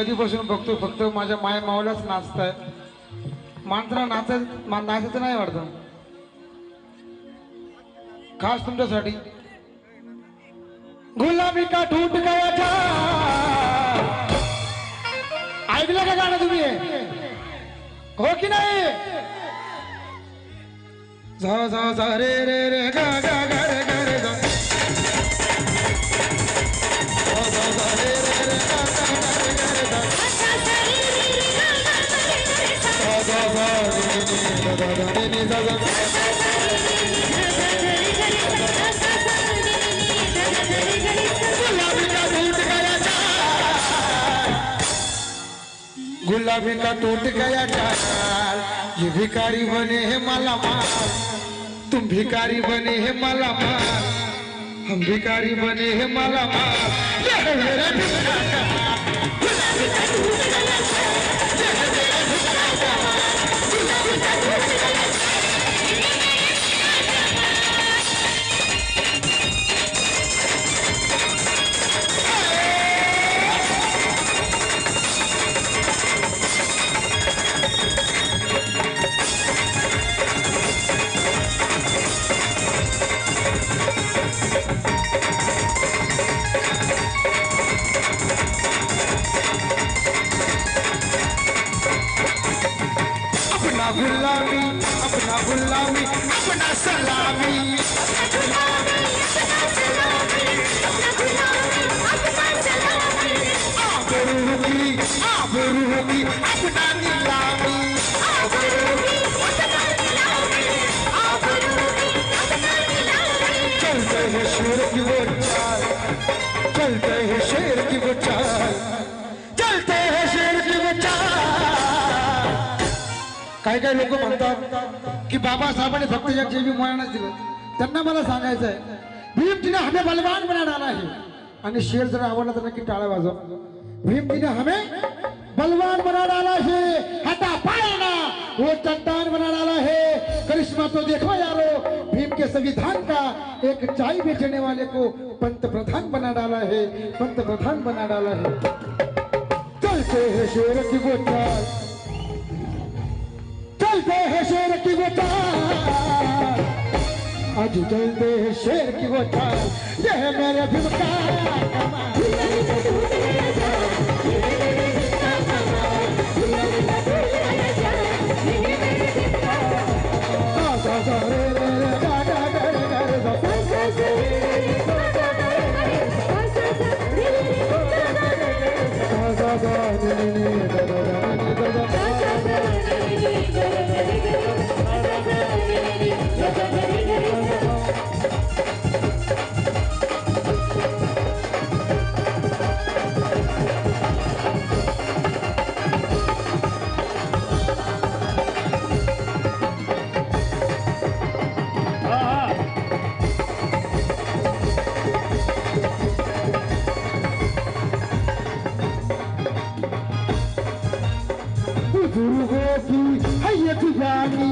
कधीपासून बघतो फक्त माझ्या माया मावल्याच नाचताय माणसाला नाच नाचायचं नाही वाटतं. खास तुमच्यासाठी. गुलाबी का ठूट गया ऐकलं का गाणं तुम्ही? हो की नाही? जा जा जा रे रे रे गा गा गा रे गा रे जा जा जा जा रे गुलाबी का टूट गया चाल, ये भिखारी बने हैं माला तुम भिखारी बने हैं माला माल हम भिखारी बने हैं माल आबरू की आबरू चलते हैं शेर की वो चाल चलते हैं शेर की वो चाल चलते हैं शेर की वो चाल काही काही लोक म्हणतात की बाबासाहेबांनी फक्त एक जेबी मुलांनाच दिलं. त्यांना मला सांगायचं आहे तिने हमें बलवान बना डाला है आणि शेर जर आवडला तर नक्की टाळा वाजव. भीमजीने हमें बलवान बना डाला है। हटा पाए ना, वो चट्टान बना डाला है। करिश्मा तो देखो यारो, भीम के संविधान का एक चाय बेचने वाले को पंत प्रधान बना डाला है, पंत प्रधान बना डाला है। चलते हैं शेर की वो चाल चलते हैं शेर की वो आज चलते शेर की वो चाल। ये है मेरे भीम का कमाल। گاڏي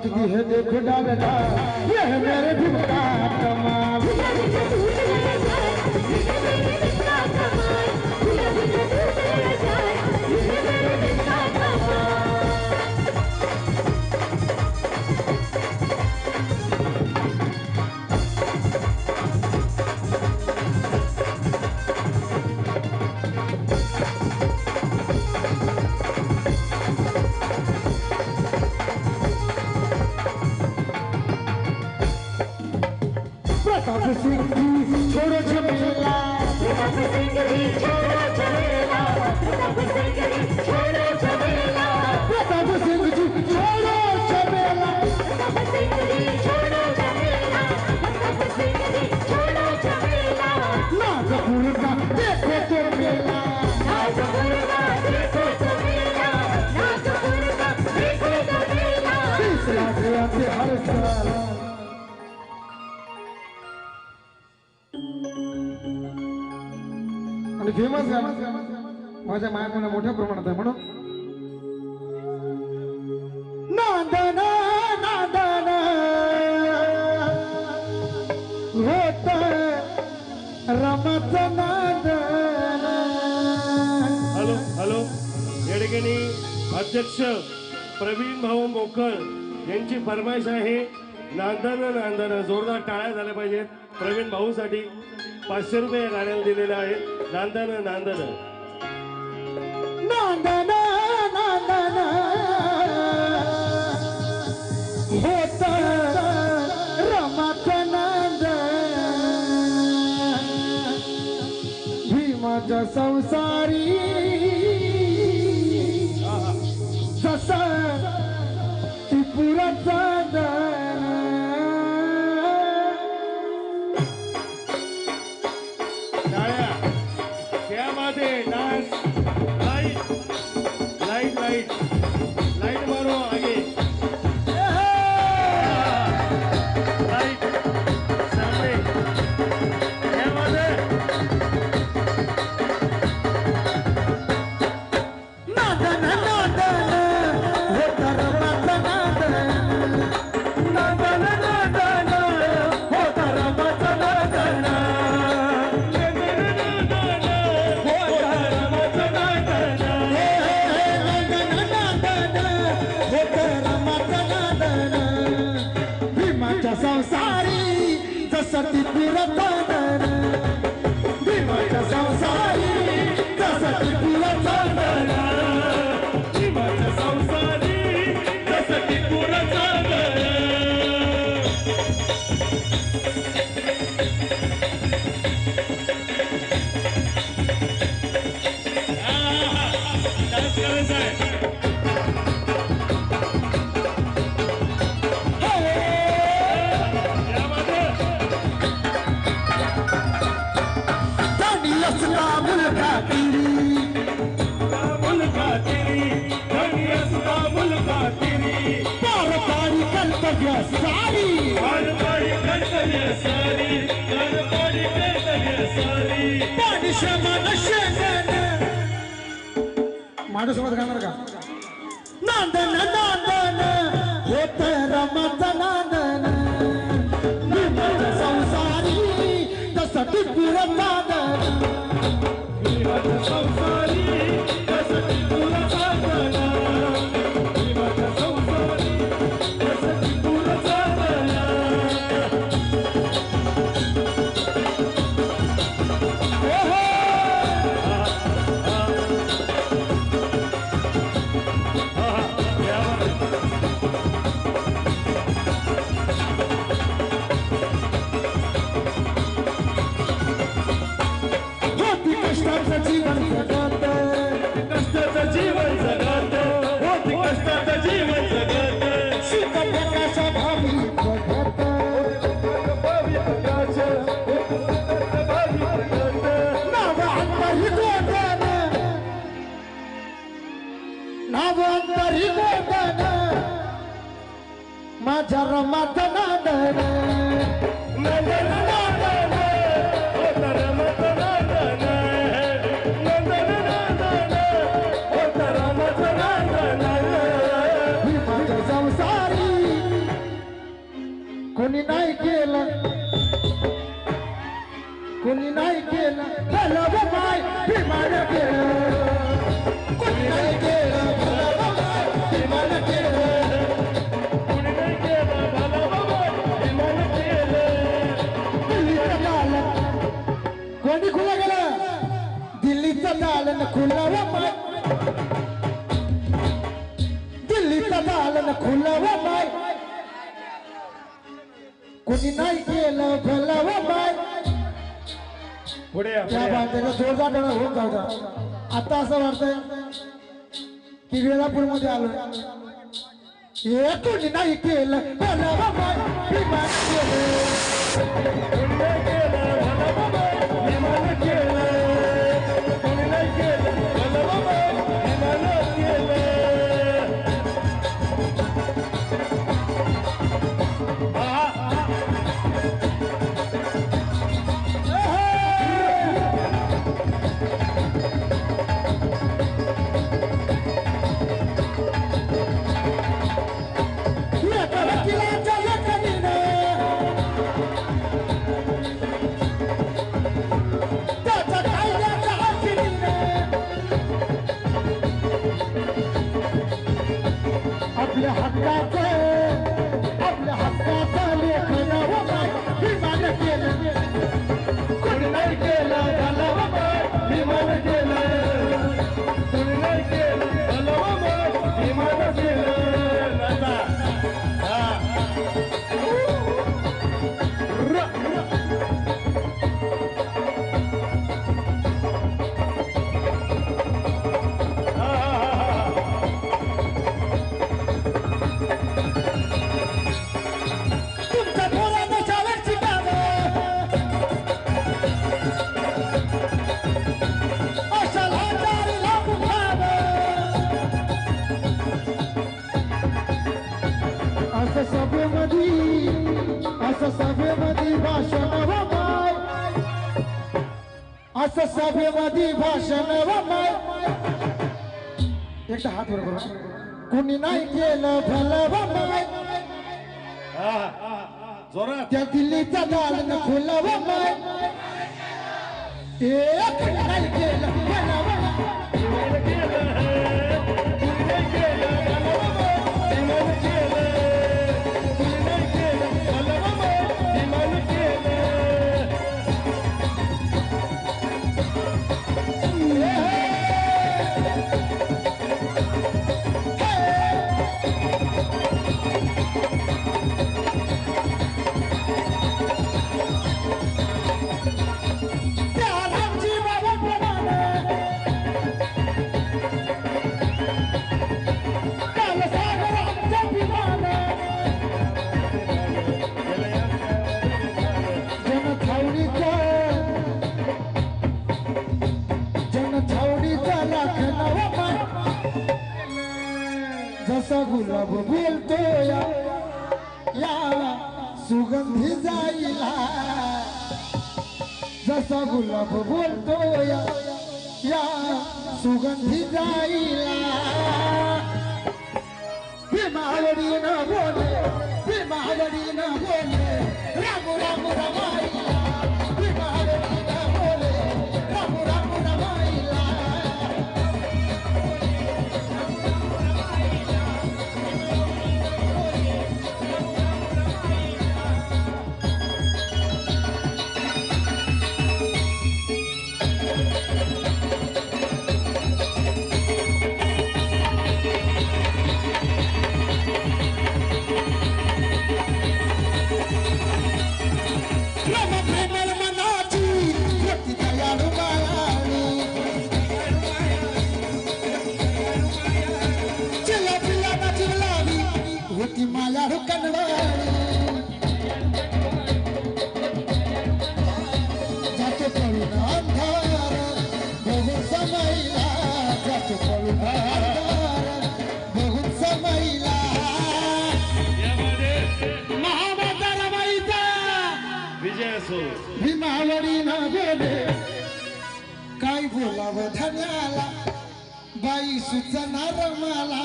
सादगी है देख डालता यह मेरे भीम कमा फेमस माझ्या मायाकडे मोठ्या प्रमाणात आहे म्हणून. नांदन नांदन. होत रमत नांदन. Hello hello. या ठिकाणी अध्यक्ष प्रवीण भाऊ मोकळ यांची फरमाईश आहे नांदन नांदन. जोरदार टाळ्या झाल्या पाहिजेत. प्रवीण भाऊसाठी पाचशे रुपये या गाण्याला दिलेले आहेत. नांदन नांदन नांदन नांदन होत रमत नांदन भीमाच्या संसारी जसा जसं माझ्यासोबत गाणार का? नांदन नांदन होत रमत नांदन. भीमाच्या संसारी तसं टिपूर नांदन संसारी गोदन माझ्या रमात नादन. नंदन नांदन होत रमत नांदन. नंदन नांदन होत रमत नांदन. ही माझ्या संसारी कोणी नाही केलं. कोणी नाही केलं. माय केलं दालन खुलं व माय. दिल्लीचं दालन खुलं व माय. कोणी नाही केलं माय. पुढे या, त्या पुढे या. बांधायला जोरदार डोळा होत जाऊ आता असं वाटतंय की वेळापूरमध्ये आलो हे कोणी नाही केलं भलं व माय. विमान केलं कुणी नाही केलं हक़ असं सभेमध्ये भाषण एकदा हात वर करू. कुणी नाही केलं भलं जोरात. त्या दिल्लीचा दालन खुलं व माय एक नाही केलं भलं गुलाब बोलतो या। सुगंधी जाईला। जसा गुलाब बोलतो या सुगंधी जाईला। भीमावडी न बोले भीमावडी न बोले राम राम राम। बाई सुचना रमाला.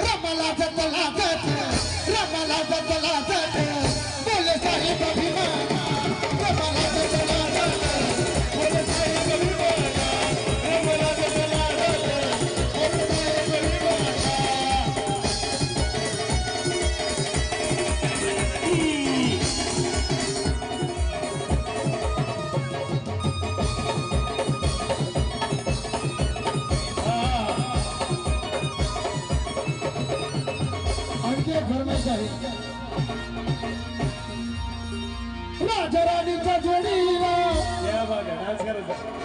रमाला जतला जत रमाला जतला जत बोले साहेब भीमाना रमाला